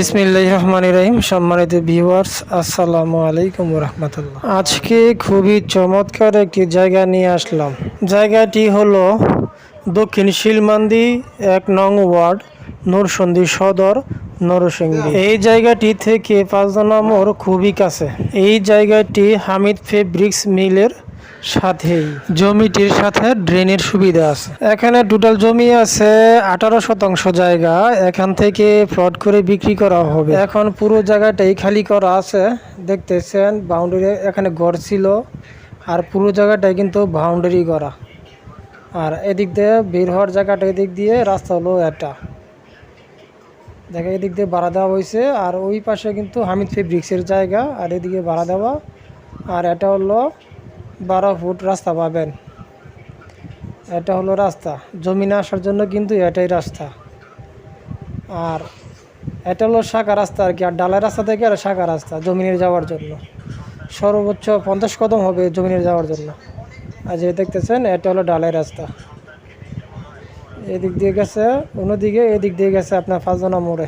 বিসমিল্লাহ রহমান রহিম। সম্মানিত ভিউয়ার্স আসসালামু আলাইকুম রহমতুল্লাহ। আজকে খুবই চমৎকার একটি জায়গা নিয়ে আসলাম। জায়গাটি হলো দক্ষিণ শিলমান্দি এক নং ওয়ার্ড নরসন্দী সদর, নরসিংদী। এই জায়গাটি থেকে পাঁচজনা মোড় খুবই কাছে। এই জায়গাটি হামিদ ফেব্রিক্স মিলের সাথেই জমিটির সাথে ড্রেনের সুবিধা আছে। এখানে টোটাল জমি আছে আঠারো শতাংশ জায়গা। এখান থেকে প্লট করে বিক্রি করা হবে। এখন পুরো জায়গাটাই খালি করা আছে। দেখতেছেন বাউন্ডারি এখানে ঘর ছিল। আর পুরো জায়গাটাই কিন্তু বাউন্ডারি করা। আর এদিক দিয়ে বের হওয়ার জায়গাটা এদিক দিয়ে, রাস্তা হলো এটা। দেখা এদিক দিয়ে ভাড়া দেওয়া হয়েছে। আর ওই পাশে কিন্তু হামিদ ফেব্রিক্সের জায়গা। আর এদিকে ভাড়া দেওয়া। আর এটা হলো বারো ফুট রাস্তা পাবেন। এটা হলো রাস্তা। জমিনে আসার জন্য কিন্তু এটাই রাস্তা। আর এটা হলো শাখা রাস্তা আর কি। আর ডালাই রাস্তা থেকে আর শাখা রাস্তা জমিনের যাওয়ার জন্য। সর্বোচ্চ পঞ্চাশ কদম হবে জমিনের যাওয়ার জন্য। আর যে দেখতেছেন, এটা হলো ডালাই রাস্তা। এদিক দিয়ে গেছে, অন্যদিকে এদিক দিয়ে গেছে আপনার পাঁচজনা মোড়ে